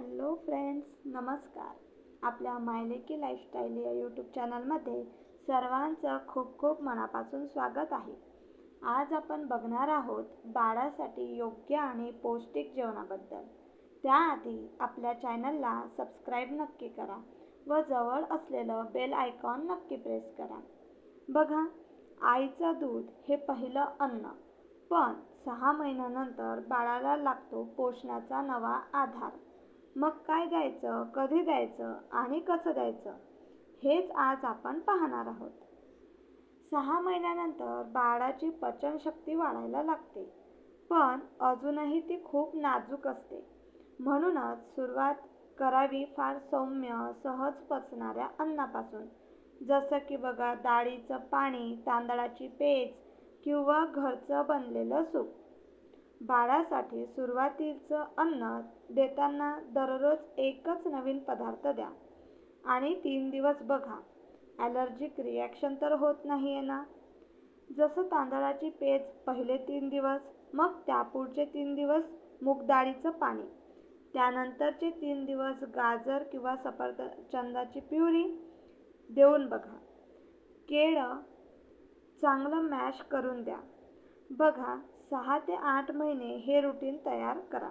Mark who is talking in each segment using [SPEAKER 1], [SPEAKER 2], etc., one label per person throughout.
[SPEAKER 1] Hello friends नमस्कार. आपल्या मायलेकी lifestyle या यूट्यूब चॅनलमध्ये सर्वांचं खूप खूप मनापासून स्वागत आहे. आज आपण बघणार आहोत बाळासाठी योग्य आणि पौष्टिक जेवणाबद्दल. त्याआधी आपल्या चॅनलला सबस्क्राईब नक्की करा व जवळ असलेलं बेल आयकॉन नक्की प्रेस करा. बघा आईचं दूध हे पहिलं अन्न पण सहा महिन्यानंतर बाळाला लागतो पोषणाचा नवा आधार. मग काय द्यायचं कधी द्यायचं आणि कसं द्यायचं हेच आज आपण पाहणार आहोत. सहा महिन्यानंतर बाळाची पचनशक्ती वाढायला लागते पण अजूनही ती खूप नाजूक असते. म्हणूनच सुरुवात करावी फार सौम्य सहज पचणाऱ्या अन्नापासून. जसं की बघा डाळीचं पाणी तांदळाची पेज किंवा घरचं बनलेलं सूप. बाळासाठी सुरुवातीचं अन्न देताना दररोज एकच नवीन पदार्थ द्या आणि तीन दिवस बघा. ॲलर्जिक रिॲक्शन तर होत नाही आहे ना? जसं तांदळाची पेज पहिले तीन दिवस मग त्यापुढचे तीन दिवस मूगडाळीचं पाणी. त्यानंतरचे तीन दिवस गाजर किंवा सफरचंदाची प्युरी देऊन बघा. केळं चांगलं मॅश करून द्या. बघा सहा ते आठ महिने हे रुटीन तयार करा.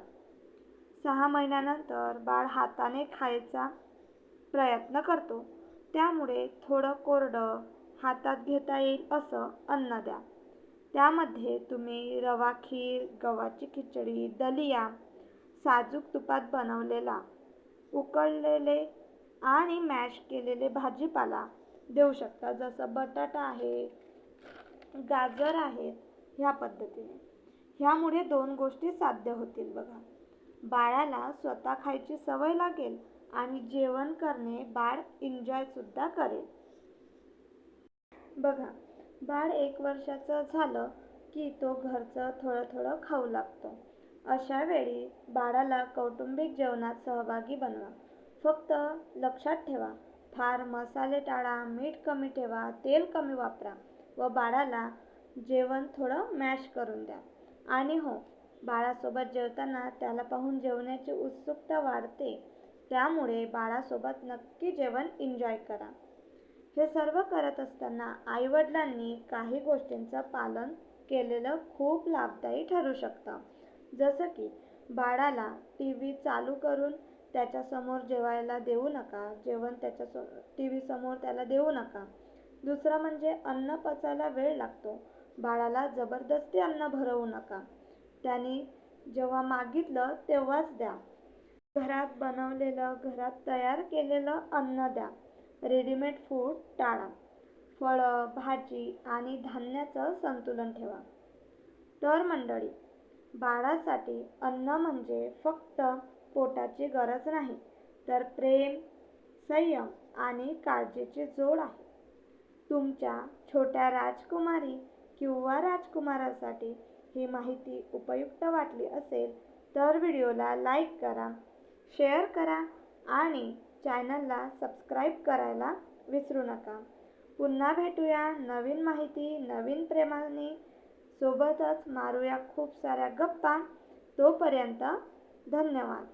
[SPEAKER 1] सहा महिन्यानंतर बाळ हाताने खायचा प्रयत्न करतो. त्यामुळे थोडं कोरडं हातात घेता येईल असं अन्न द्या. त्यामध्ये तुम्ही रवा खीर गव्हाची खिचडी दलिया साजूक तुपात बनवलेला उकळलेले आणि मॅश केलेले भाजीपाला देऊ शकता. जसं बटाटा आहे गाजर आहेत ह्या पद्धतीने. ह्यामुळे दोन गोष्टी साध्य होतील बघा. बाळाला स्वतः खायची सवय लागेल आणि जेवण करणे बाळ एन्जॉयसुद्धा करेल. बघा बाळ एक वर्षाचं झालं की तो घरचं थोडं थोडं खाऊ लागतो. अशा वेळी बाळाला कौटुंबिक जेवणात सहभागी बनवा. फक्त लक्षात ठेवा फार मसाले टाळा मीठ कमी ठेवा तेल कमी वापरा व बाळाला जेवण थोडं मॅश करून द्या. आणि हो बाळासोबत जेवताना त्याला पाहून जेवण्याची उत्सुकता वाढते. त्यामुळे बाळासोबत नक्की जेवण एन्जॉय करा. हे सर्व करत असताना आईवडिलांनी काही गोष्टींचं पालन केलेलं खूप लाभदायी ठरू शकतं. जसं की बाळाला टी व्ही चालू करून त्याच्यासमोर जेवायला देऊ नका जेवण त्याच्या टी व्ही समोर त्याला देऊ नका. दुसरं म्हणजे अन्न पचायला वेळ लागतो. बाळाला जबरदस्ती अन्न भरवू नका. त्याने जेव्हा मागितलं तेव्हाच द्या. घरात बनवलेलं घरात तयार केलेलं अन्न द्या. रेडीमेड फूड टाळा. फळं भाजी आणि धान्याचं संतुलन ठेवा. तर मंडळी बाळासाठी अन्न म्हणजे फक्त पोटाची गरज नाही तर प्रेम संयम आणि काळजीची जोड आहे. तुमच्या छोट्या राजकुमारी किंवा राजकुमारासाठी ही माहिती उपयुक्त वाटली असेल तर व्हिडिओला लाईक करा शेअर करा आणि चॅनलला सबस्क्राईब करायला विसरू नका. पुन्हा भेटूया नवीन माहिती नवीन प्रेमाने. सोबतच मारूया खूप साऱ्या गप्पा. तोपर्यंत धन्यवाद.